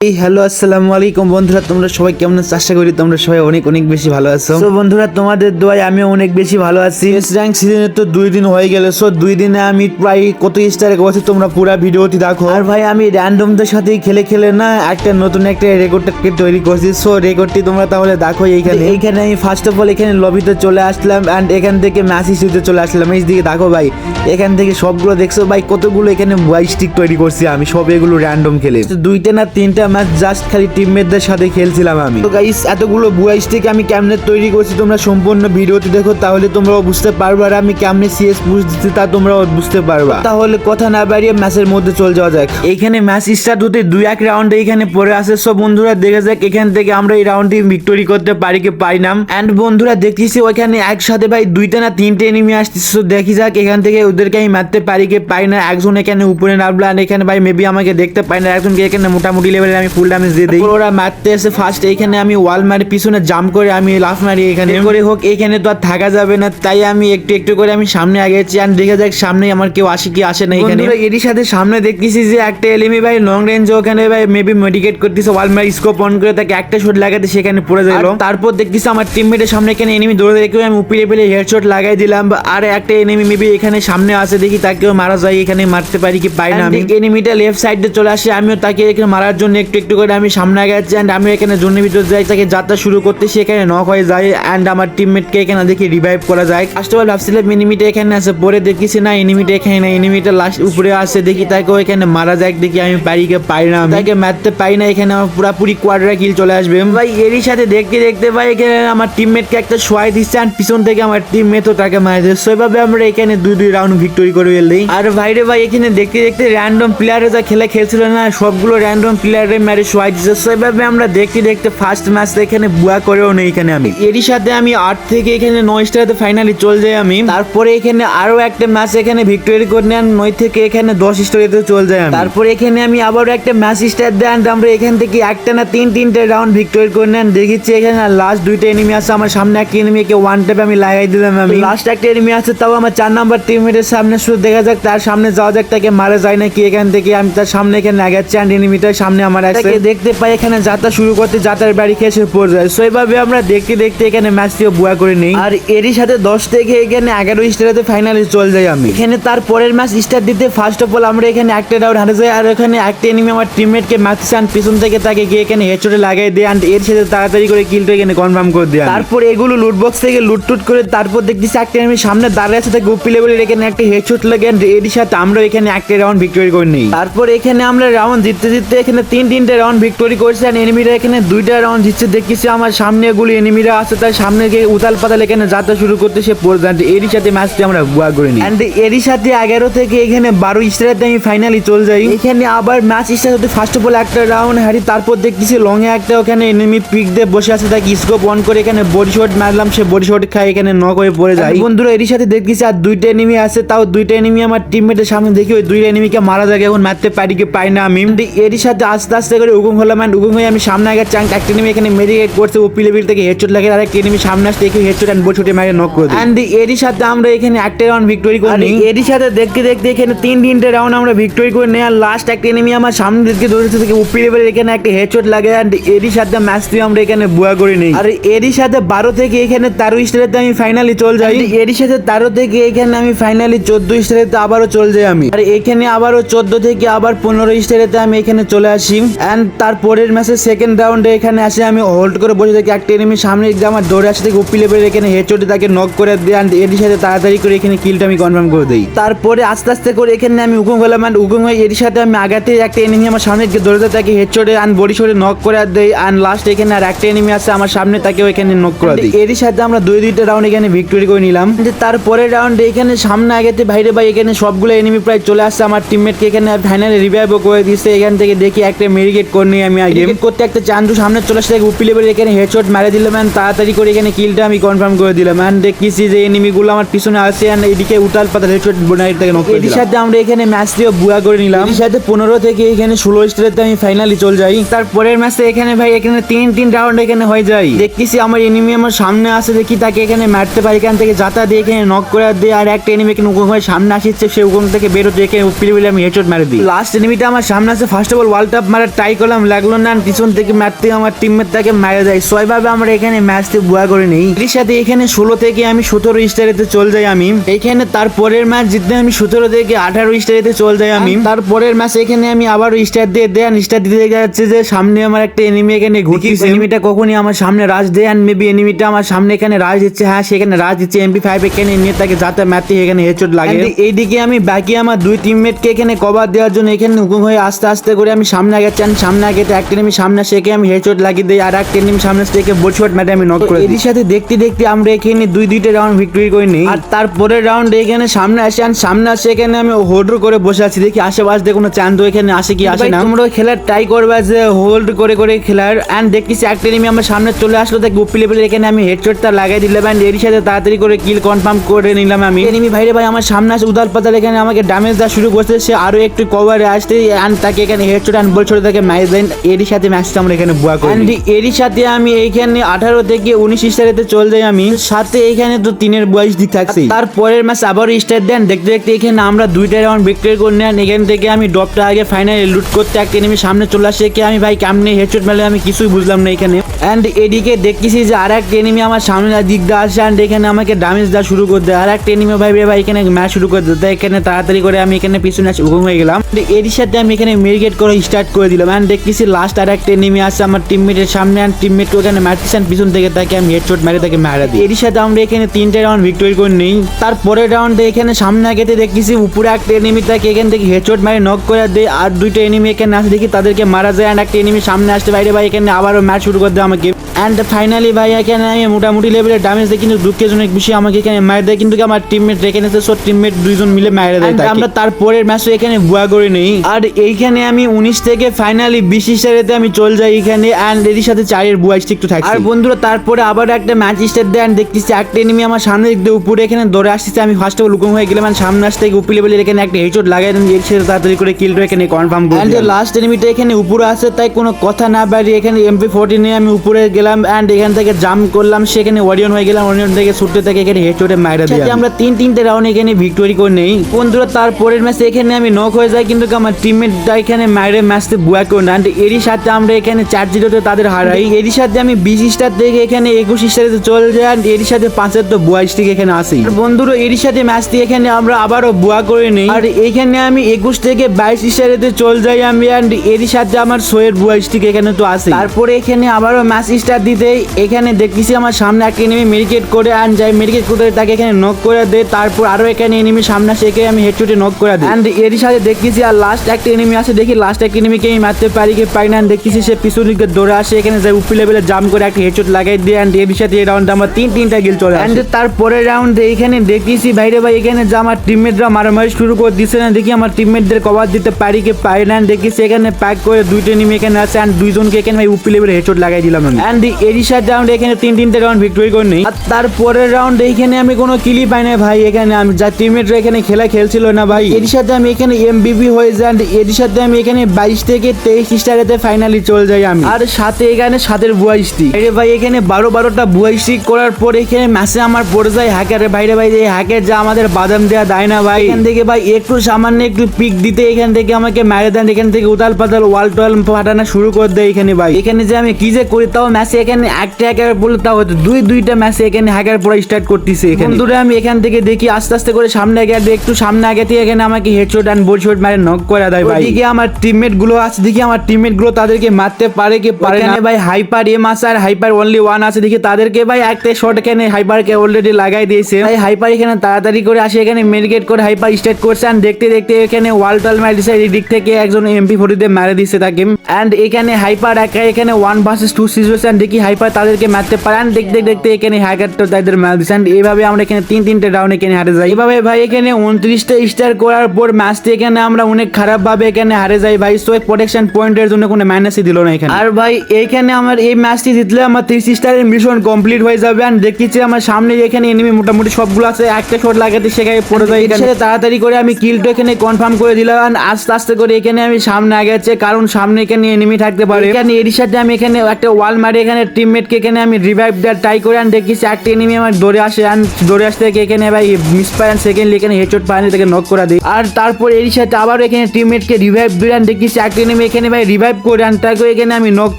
এই হ্যালো আসসালামু আলাইকুম বন্ধুরা তোমরা সবাই কেমন আছো? আশা করি তোমরা সবাই অনেক অনেক বেশি ভালো আছো। তো বন্ধুরা তোমাদের দোয়ায় আমি অনেক বেশি ভালো আছি। এস র্যাঙ্ক সিজনে তো দুই দিন হয়ে গেল সো দুই দিনে আমি প্রায় কত স্টারে গেছি তোমরা পুরো ভিডিওটি দেখো। আর ভাই আমি র্যান্ডমদের সাথে খেলে খেলে না একটা নতুন একটা রেকর্ডটাকে তৈরি করছি। সো রেকর্ডটি তোমরা তাহলে দেখো এইখানে। এইখানে আমি ফার্স্ট অফ অল এখানে লবিতে চলে আসলাম অ্যান্ড এখান থেকে ম্যাচ ইস্যুতে চলে আসলাম। এই দিকে দেখো ভাই এখান থেকে সবগুলো দেখছ ভাই কতগুলো এখানে স্টিক তৈরি করছি আমি সব এগুলো র্যান্ডম খেলে। দুইটা না তিনটা ম্যাচ জাস্ট খালি টিমমেটদের সাথে খেলছিলাম আমি। তো গাইস এতগুলো বুয়া স্টিক আমি কেমনে তৈরি করছি তোমরা সম্পূর্ণ ভিডিওটি দেখো, তাহলে তোমরাও বুঝতে পারবে আর আমি কেমনে সিএস পুশ দিচ্ছি তা তোমরাও বুঝতে পারবা। তাহলে কথা না বাড়িয়ে ম্যাচের মধ্যে চলে যাওয়া যাক। এখানে ম্যাচ স্টার্ট হতে দুই এক রাউন্ডে এখানে পড়ে আসে সব বন্ধুরা, দেখে যাক এখান থেকে আমরা এই রাউন্ডটি ভিক্টোরি করতে পারি কি পারি না। এন্ড বন্ধুরা, দেখতেছি ওইখানে একসাথে ভাই দুইটা না তিনটে এনিমি আসতেছে। তো দেখি যাক এখান থেকে ওদেরকে আমি মারতে পারি কি পারি না। একজন এখানে উপরে নামলো, আর এখানে ভাই মেবি আমাকে দেখতে পাই না। একজনকে এখানে মোটামুটি লেভেলে আমি ফুল ড্যামেজ দিয়ে দিই। ওরা মারতে এসে ফার্স্ট এইখানে আমি ওয়াল মারি পিছনে জাম্প করে আমি লাফ মারি এখানে। করে হোক এখানে তো আর থাকা যাবে না তাই আমি একটু একটু করে আমি সামনে আগেছি। আর দেখে যাক সামনে আমার কেউ আসে কি আসে না এখানে। এরই সাথে সামনে দেখতেছি যে একটা এলিমি ভাই লং রেঞ্জ ওখানে ভাই মেবি মেডিকেট করতেছে ওয়াল মারি স্কোপ অন করে তাকে একটা শট লাগাতে সেখানে পড়ে গেল তারপর দেখতেছি আমার টিমমেটের সামনে এখানে এনিমি দৌড়ে রেখে আমি উপরে পেলে হেডশট লাগাই দিলাম। আর একটা এনিমি মেবি এখানে সামনে আসে দেখি তাকেও মারা যায় এখানে মারতে পারি কি পাই না আমি। এনিমিটা লেফট সাইডে চলে আসে আমিও তাকে এখানে মারার জন্য একটু একটু করে আমি সামনে আগাচ্ছি অ্যান্ড আমি এখানে জন্য ভিতর যাই, তাকে যাত্রা শুরু করতে সে এখানে নক হয়ে যায় অ্যান্ড আমার টিমমেটকে এখানে দেখি রিভাইভ করা যায়। ফার্স্ট অফ অল ভাবছিলাম এনিমিটা এখানে আছে, পরে দেখেছি না এনিমিটা এখানে না এনিমিটা লাস্ট উপরে আসে দেখি তাকে এখানে মারা যায় দেখি আমি পারি কে পারি না। তাকে মারতে পারি না, এখানে আমার পুরাপুরি কোয়াড্রা কিল চলে আসবে। ভাই, এরই সাথে দেখতে দেখতে ভাই, এখানে আমার টিমমেটকে একটা সোয়াই দিচ্ছে অ্যান্ড পিছন থেকে আমার টিমমেটও তাকে মারা যায় সেভাবে আমরা এখানে দুই দুই রাউন্ড ভিক্টোরি করে ফেললি আর ভাইরে ভাই, এখানে দেখতে দেখতে র্যান্ডম প্লেয়ারে যা খেলা খেলছিল না, সবগুলো র্যান্ডম প্লেয়ারে মেরে সোয়াই দিচ্ছে সেভাবে আমরা দেখতে দেখতে ফার্স্ট ম্যাচ এখানে বুয়া করেও নেই এখানে আমি। এরই সাথে আমি আট থেকে এখানে নয় স্টারে ফাইনালি চলে যাই আমি। তারপরে এখানে আরও একটা ম্যাচ এখানে ভিক্টোরি করে নেন নয় থেকে এখানে দশ স্টারেতে চলে যাই তারপরে এখানে আমি আবারও একটা ম্যাচ স্টার দেন আমরা এখান থেকে একটা না তিন তিনটে রাউন্ড ভিক্টোরি করে নেন দেখেছি এখানে লাস্ট দুইটা এনিমি আছে, আমার সামনে একটা এনিমিকে ওয়ান ট্যাপ আমি লাগাই দিলাম আমি। লাস্ট একটা এনিমি আছে, তাও আমার চার নাম্বার টিমমেটের সামনে শুধু দেখা যাক, তার সামনে যাওয়া যাক, তাকে মারা যায় নাকি, এখান থেকে আমি তার সামনে এখানে লাগাচ্ছি আর এনিমিটার সামনে আমার আছে দেখতে পাই এখানে যাত্রা শুরু করতে যাত্রার বাড়ি খেয়ে সে পড়ে যায়। So এইভাবে আমরা দেখতে দেখতে এখানে ম্যাচটিও বুয়া করে নিই। আর এরই সাথে দশ থেকে এখানে এগারো স্টারেতে ফাইনালে চলে যাই আমি। এখানে তার পরের ম্যাচ স্টার দিতে ফার্স্ট অফ অল আমরা এখানে একটা রাউন্ড হারে যাই আর এখানে একটা এনিমি আমার টিমমেটকে মারতে চান পিছন থেকে তাকে গিয়ে এখানে হেডশটে লাগাই দেয় আর এর সাথে তাড়াতাড়ি করে কিলটা এখানে কনফার্ম করে দেয় তারপর এগুলো লুট বক্স থেকে লুট টুট করে তারপর দেখতেছি একটা এনিমি সামনে দাঁড়িয়ে আছে তাকে উপি লেভেলের এখানে একটা হেডশট লাগে এর সাথে আমরা এখানে একটা রাউন্ড ভিক্টোরি করে নিই। তারপর এখানে আমরা রাউন্ড জিততে জিততে এখানে তিন তিনটে রাউন্ড ভিক্টোরি করছে আর এনিমিরা এখানে দুইটা রাউন্ড জিতছে। দেখতেছি আমার সামনে এগুলো এনিমিরা আছে তার সামনে গিয়ে উতাল পাতাল এখানে যাত্রা শুরু করতে সে পড়ে যায় এরই সাথে ম্যাচটি আমরা বুয়া করে নিই। অ্যান্ড এরই সাথে এগারো থেকে এখানে বারো স্টারেতে আমি ফাইনালি চলে যাই। এখানে আবার ম্যাচ স্টার্ট হতে ফার্স্ট অফ অল একটা রাউন্ড হারি তারপর দেখতেছি লং এ একটা ওখানে এনিমি পিক দিয়ে বসে আছে তাকে স্কোপ অন করে এখানে বডি শট মারলাম সে বডি শট খাই এখানে নক হয়ে পড়ে যায়। বন্ধুরা এরই সাথে দেখতেছি আর দুইটা এনিমি আছে তাও দুইটা এনিমি আমার টিমমেটের সামনে দেখি ওই দুইটা এনিমিকে মারা যায় এখন মারতে পারি কি পাই না আমি এরই সাথে আস্তে আস্তে করে উগুম হলাম অ্যান্ড উগুম হয়ে আমি সামনে আগে চাঙ্ক একটা এনিমি এখানে মেডিকেট করছে ও পিলেবিল থেকে হেডশট লাগে আর একটা এনিমি সামনে আসতে দেখি হেডশট অ্যান্ড বডি মারে নক করে দিই। অ্যান্ড এরই সাথে আমরা এখানে একটা রাউন্ড ভিক্টোরি করি। এরই সাথে দেখতে দেখতে এখানে তিন তিনটে রাউন্ড আমরা ভিক্টোরি করে নেই আর লাস্ট একটা এনিমি আমার সামনে দিকে দৌড়েছে থেকে উপি লেভেলের এখানে একটা হেডশট লাগে অ্যান্ড এরই সাথে ম্যাচটি আমরা এখানে বুয়া করে নিই। আর এরই সাথে বারো থেকে এখানে তেরো স্টারেতে আমি ফাইনালি চলে যাই। এরই সাথে তেরো থেকে এখানে আমি ফাইনালি চোদ্দ স্টারেতে আবারও চলে যাই আমি। আর এখানে আবারও চোদ্দ থেকে আবার পনেরো স্টারেতে আমি এখানে চলে আসি। অ্যান্ড তারপরের ম্যাচের সেকেন্ড রাউন্ডে এখানে আসে আমি হোল্ড করে বসে থাকি। একটা এনিমি সামনে যে আমার দৌড়ে আসে থেকে উপি লেভেলের এখানে হেডশটে তাকে নক করে দিই অ্যান্ড এটির সাথে তাড়াতাড়ি করে এখানে কিলটা আমি কনফার্ম করে দিই। তারপরে আস্তে আস্তে করে এখানে আমি উকুম হলাম অ্যান্ড উকুম হয়ে এর সাথে আমি আগাতে একটা এনিমি আমার সামনে গিয়ে দৌড়ে যায় তাকে হেডশটে অ্যান্ড বডি শটে নক করে দেই অ্যান্ড লাস্ট এখানে আর একটা এনিমি আছে আমার সামনে তাকে এখানে নক করে দিই। এরই সাথে আমরা দুই দুইটা রাউন্ড এখানে ভিক্টোরি করে নিলাম। তারপরের রাউন্ডে এখানে সামনে আগাতে বাইরে ভাই এখানে সবগুলো এনিমি প্রায় চলে আসছে। আমার টিমমেটকে এখানে ফাইনালি রিভাইভও করে দিচ্ছে এখান থেকে দেখি একটা মেরিগেট করে নিই আমি আগে করতে একটা চান্দু সামনে চলে আসছে উপি লেভেলে এখানে হেডশট মারে দিলাম অ্যান্ড তাড়াতাড়ি করে এখানে কিলটা আমি কনফার্ম করে দিলাম অ্যান্ড দেখতেছি যে এনিমিগুলো আমার পিছনে আসছে অ্যান্ড এদিকে উতাল পাতাল হেডশট বোনাইট থেকে নক করে দিলাম। এর সাথে আমরা এখানে ম্যাচ দিয়ে বুয়া করে নিলাম। এর সাথে পনেরো থেকে এখানে ষোলো স্টারেতে আমি ফাইনালি চলে যাই। তারপরের ম্যাচে এখানে ভাই এখানে তিন তিন রাউন্ড এখানে হয়ে যায়। দেখতেছি আমার এনিমি আমার সামনে আসে দেখি তাকে এখানে মারতে পারি এখান থেকে যাতা দিয়ে এখানে নক করে দিয়ে আর একটা এনিমি এখানে হয়ে সামনে আসছে সে উগম থেকে বেরোতে এখানে পিলে আমি হেডশট মারে দিই। লাস্ট এনিমিটা আমার সামনে আছে first of all world cup মারা মারার ট্রাই করলাম লাগল না পিছন থেকে মারতে আমার টিমমেট তাকে মারা যায় ছয়ভাবে আমরা এখানে ম্যাচটি বুয়া করে নেই। এর সাথে এখানে ষোলো থেকে আমি সতেরো স্টারেতে চলে যাই আমি। এখানে তারপরের ম্যাচ জিততে আমি সতেরো থেকে আঠারো স্টারেতে চলে যাই আমি। তারপরের ম্যাচ এখানে আমি আবারও স্টার দিয়ে দেন স্টার দিতে দেখা যাচ্ছে যে সামনে আমার একটা এনিমি এখানে ঘুরতেছে এনিমিটা কখনই আমার সামনে রাজ দেয় অ্যান্ড মেবি এনিমিটা আমার সামনে এখানে রাজ দিচ্ছে। হ্যাঁ সেখানে রাজ দিচ্ছে। এমপি ফাইভ এখানে নিয়ে তাকে যাতে মারতে এখানে হেডশট লাগে। এইদিকে আমি বাকি আমার দুই টিমমেটকে এখানে কভার দেওয়ার জন্য এখানে হুকুম হয়ে আস্তে আস্তে করে আমি সামনে আগাচ্ছি and সামনে আগে একটা এনিমি সামনে সেকে আমি হেডশট লাগিয়ে দিই আর একটা এনিমি সামনে থেকে বোটশট মেরে আমি নক করে এর সাথে দেখতে দেখতে আমরা এখানে দুই দুইটা রাউন্ড ভিক্টরি করে নিই। আর তারপরের রাউন্ড এখানে সামনে আসে আর সামনে আসে এখানে আমি হোল্ড করে বসে আছি দেখি আশেপাশে কোনো চান্দ এখানে আসে কি আসে না। তোমরা খেলার ট্রাই করবে যে হোল্ড করে করে খেলার। এন্ড দেখতেছি একটা এনিমি আমার সামনে চলে আসলো তাই গুপ্পি লেভেলে এখানে আমি হেডশটটা লাগাই দিলাম এন্ড এর সাথে তাড়াতাড়ি করে কিল কনফার্ম করে নিলাম আমি। এনিমি ভাইরে ভাই আমার সামনে আসে উদাল পাতাল এখানে আমাকে ড্যামেজ দেওয়া শুরু করছে সে আরও একটু কভারে আসতে এন্ড তাকে এখানে হেডশট এন্ড বল তাকে ম্যাচ দেন এরই সাথে ম্যাচটা আমরা এখানে বুয়া করি এরই সাথে আমি এইখানে আঠারো থেকে উনিশ স্টারেতে চলে যাই আমি। সাথে এখানে তো তিনের বয়স দিক থাকছে। তারপরের ম্যাচ আবারও স্টার দেন। দেখতে দেখতে এখানে আমরা দুইটা রাউন্ড বিক্রি করে নেন। এখান থেকে আমি ডপটা আগে ফাইনালি লুট করতে একটা এনিমি সামনে চলে আসে। কে আমি ভাই কেমনে হেডশট মেলে আমি কিছুই বুঝলাম না এখানে। অ্যান্ড এদিকে দেখতেছি যে আর একটা এনিমি আমার সামনে দিক দিয়ে আসে। এন্ড এখানে আমাকে ড্যামেজ দেওয়া শুরু করে দেয়। আর একটা এনিমি ভাই ভাই এখানে ম্যাচ শুরু করে দিতে এখানে তাড়াতাড়ি করে আমি এখানে পিছনে হুকুম হয়ে গেলাম। এরই সাথে আমি এখানে মেরিগেট করে স্টার্ট করে দিলাম ম্যান দেখতেছি লাস্ট আর একটা নেমে আসছে আমার টিমমেটের সামনে অ্যান্ড টিমমেট ওখানে মারতেছেন পিছন থেকে তাকে আমি হেডশট মেরে তাকে মারা দিই। এর সাথে আমরা এখানে তিনটে রাউন্ড ভিক্টরি করে নিই। তারপরের রাউন্ডে এখানে সামনে আগেতে দেখতেছি উপরে একটা এনিমি তাকে এখান থেকে হেডশট মেরে নক করে দেয়, আর দুইটা এনিমি এখানে আসে দেখি তাদেরকে মারা যায় অ্যান্ড একটা এনিমি সামনে আসতে বাইরে ভাই, এখানে আবারও ম্যাচ শুরু করে দেয় আমাকে। অ্যান্ড ফাইনালি ভাই এখানে আমি মোটামুটি লেভেলের ড্যামেজ দেয় কিন্তু দুঃখের জন্য বেশি আমাকে এখানে মার দেয় কিন্তু আমার টিমমেট রেখে নিয়েছে সব টিমমেট দুইজন মিলে মারা দেয়। আমরা তারপরের ম্যাচে এখানে বুয়া করে নেই। আর এইখানে আমি উনিশ থেকে ফাইনালি বিশ স্টারেতে আমি চল যাই এখানে অ্যান্ড এর সাথে চারের বুয়া স্টিক একটু থাকে আর বন্ধুরা তারপরে আবার একটা ম্যাচ স্টার দেয় and দেখতেছি একটা এনিমি আমার সামনে দিক দিয়ে উপরে এখানে দৌড়ে আসতেছে। আমি ফার্স্ট অফ লুকুম হয়ে গেলাম and সামনে আসতে উপরে লেভেলের এখানে একটা হেডশট লাগাই দেন সাথে তাড়াতাড়ি করে কিলটা এখানে কনফার্ম করি অ্যান্ড লাস্ট এনিমিটা এখানে উপরে আছে তাই কোনো কথা না বাড়ি এখানে এমপি ফোর্টি নিয়ে আমি উপরে গেলাম। অ্যান্ড এখান থেকে জাম্প করলাম সেখানে ওয়ারিয়ন হয়ে গেলাম ওয়ারিয়ন থেকে ছুটতে থেকে এখানে হেডশটে মাইরা দিই আমরা তিন তিনটে রাউন্ড এখানে ভিক্টোরি করে নেই। বন্ধুরা তারপরের ম্যাচে এখানে আমি নক হয়ে যাই কিন্তু আমার টিমমেটটা এখানে মাইরে ম্যাচতে বুয়া করে না and এরই সাথে আমরা এখানে চার জিরোতে তাদের হারাই। এরই সাথে আমি বিশ স্টার থেকে এখানে একুশ স্টারে চলে যাই অ্যান্ড এরই সাথে পাঁচের তো বুয়া স্টিক এখানে আসি। বন্ধুরা এরই সাথে ম্যাচটি এখানে আমরা আবারও বুয়া করে নেই। আর এখানে আমি একুশ থেকে বাইশ স্টারেতে চলে যাই আমি অ্যান্ড এরই সাথে আমার সোয়ের বুয়া স্টিক এখানে তো আসে। তারপরে এখানে আবারও ম্যাচ স্টার দিতে এখানে দেখতেছি আমার সামনে একটা এনিমি মেডিকেট করে আন যাই মেডিকেট করে তাকে এখানে নক করে দেয় তারপর আরও এখানে এনিমি সামনে আসে একে আমি হেডশটে নক করে দিই। অ্যান্ড এরই সাথে দেখতেছি আর লাস্ট একটা এনিমি আছে দেখি লাস্ট একটা এনিমিকে আমি মারতে পারি কি পাই না দেখতেছি সে পিছন দিকে দৌড়ে আসে এখানে যাই উপর লেভেলে জাম করে একটা হেডশট লাগাই দিয়ে অ্যান্ড এর সাথে এই রাউন্ডে আমার তিন তিনটা গিল চলে অ্যান্ড তারপরের রাউন্ডে এখানে দেখতেছি ভাইরে ভাই এখানে যে আমার টিমমেটরা মারামারি শুরু করে দিচ্ছে না দেখি আমার টিমমেটদের কভার দিতে পারি কি পারি না দেখতেছি এখানে প্যাক করে দুইটা এনিমি এখানে আছে অ্যান্ড দুইজনকে এখানে ভাই উপর লেভেলে হেডশট লাগাই দিলাম আমি। অ্যান্ড এরই সাথে রাউন্ড এখানে তিন তিনটে রাউন্ড ভিক্টোরি করে নেই আর তারপরের রাউন্ড এখানে আমি কোনো কিলি পাই না ভাই। এখানে আমি যা টিমমেটরা এখানে খেলা খেলছিল না ভাই। এর সাথে আমি এখানে এমবিবি হয়ে and এর সাথে আমি এখানে বাইশ থেকে তেইশ স্টারেতে ফাইনালি চলে যাই আমি। আর সাথে এখানে সাতের বুয়া স্টিক আরে ভাই, এখানে বারো বারোটা বুয়া স্টিক করার পর এখানে ম্যাচে আমার পড়ে যায় হ্যাকারের বাইরে। ভাই, এই হ্যাকের যা আমাদের বাদাম দেওয়া দেয় না ভাই। এখান থেকে ভাই, একটু সামান্য একটু পিক দিতে এখান থেকে আমাকে মেরে দেন। এখান থেকে উতাল পাতাল ওয়াল টোয়াল ফাটানো শুরু করে দেয় এখানে ভাই। এখানে যে আমি কি যে করি, তাও ম্যাচে এখানে একটা হ্যাকার বলে তাও হয়তো দুই দুইটা ম্যাচে এখানে হ্যাকার পড়া স্টার্ট করতেছে এখানে। দূরে আমি এখান থেকে দেখি আস্তে আস্তে করে সামনে আগে একটু সামনে আগে থেকে এখানে আমাকে হেডশট এন্ড বোল শট মারে নক করে দেয় ভাই। এদিকে আমার টিমমেটগুলো আছে দেখি আমার টিমমেটগুলো তাদেরকে মারতে পারে কি পারে না। ভাই হাইপার এম আছে আর হাইপার অনলি ওয়ান আছে দেখি তাদেরকে ভাই একটা শট এখানে হাইপারকে অলরেডি লাগাই দিয়েছে। ভাই হাইপার এখানে তাড়াতাড়ি করে আসে এখানে মেডিকেট করে হাইপার স্টার্ট করছে and দেখতে দেখতে এখানে ওয়াল টাল মারি দিছে এই দিক থেকে একজন এমপি ফোর্টিতে মারে দিচ্ছে তাকে। এন্ড এখানে হাইপার একা এখানে ওয়ান ভার্সেস টু সিচুয়েশন দেখি হাইপার তাদেরকে মারতে পারে। And দেখতে দেখতে এখানে হ্যাকারটা তাদের মার দিচ্ছে and এইভাবে আমরা এখানে তিন, তিনটে রাউন্ড এখানে হারে যাই। এভাবে ভাই, এখানে উনত্রিশটা স্টার করার পর ম্যাচটি এখানে আমরা অনেক খারাপ ভাবে এখানে হারে যাই। ভাই সো প্রোটেকশন পয়েন্টের জন্য কোনো মাইনাসই দিল না এখানে। আর ভাই এইখানে আমার এই ম্যাচটি জিতলে আমার ত্রিশ স্টারের মিশন কমপ্লিট হয়ে যাবে। And দেখতেছি আমার সামনে এখানে এনিমি মোটামুটি সবগুলো আছে। একটা শট লাগাতে সেখানে পড়ে যায় এখানে। তাড়াতাড়ি করে আমি কিলটা এখানে কনফার্ম করে দিলাম। And আস্তে আস্তে করে এখানে আমি সামনে আগাচ্ছে। কারণ সামনে এখানে এনিমি থাকতে পারে। এখানে এর সাথে আমি এখানে একটা ওয়াল মারি এখানে টিমমেটকে এখানে আমি রিভাইভ দেওয়ার ট্রাই করে আন দেখি চারটি এনিমি আমার দৌড়ে আসে আন দৌড়ে আসতে থেকে এখানে ভাই মিস পাই সেকেন্ড এখানে হেডশট পাইনি থেকে নক করে দিই আর তারপর এর সাথে আবার এখানে টিমমেটকে রিভাইভ দিয়ে আন দেখি চারটি এনিমি এখানে ভাই রিভাইভ করে আন তাকে এখানে আমি নক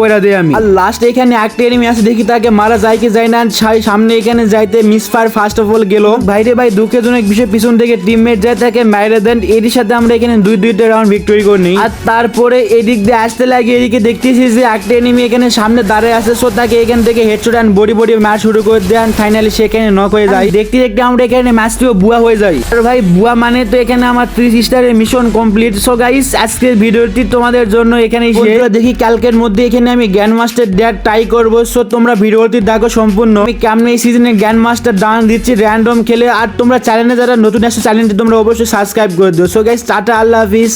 করে দিই আমি। আর লাস্ট এখানে একটা এনিমি আছে, দেখি তাকে মারা যায় কি যায় না সামনে এখানে যাইতে miss fire first of all গেল। ভাইরে ভাই দুঃখজনক বিষয়, পিছন থেকে টিমমেট যায়, তাকে মাইরে দেন এর সাথে আমরা এখানে দুই দুইটা রাউন্ড ভিক্টরি করে নিই। আর তারপরে এদিক দিয়ে আসতে লাগে এদিকে দেখতেছি যে একটা এনিমি এখানে সামনে দাঁড়ায় আছে সো তাকে এখান থেকে headshot and body body match শুরু করে দেন। ফাইনালি সেখানে নক হয়ে যায়। দেখতে দেখতে আমরা এখানে ম্যাচটিও বুয়া হয়ে যায় আর ভাই বুয়া মানে তো এখানে আমার ত্রিশ স্টারের মিশন কমপ্লিট সো গাইস আজকের ভিডিওটি তোমাদের জন্য এখানে দেখি কালকের মধ্যে এখানে আমি জ্ঞান মাস্টার দেওয়ার ট্রাই করব। সো তোমরা ভিডিওটি দেখো সম্পূর্ণ। আমি কেমন এই সিজনে জ্ঞান মাস্টার ডান দিচ্ছি র্যান্ডম খেলে? আর তোমরা চ্যানেলে যারা নতুন আসছে চ্যানেলটি তোমরা অবশ্যই সাবস্ক্রাইব করে দিও। সো গাইস টাটা আল্লাহ হাফিজ।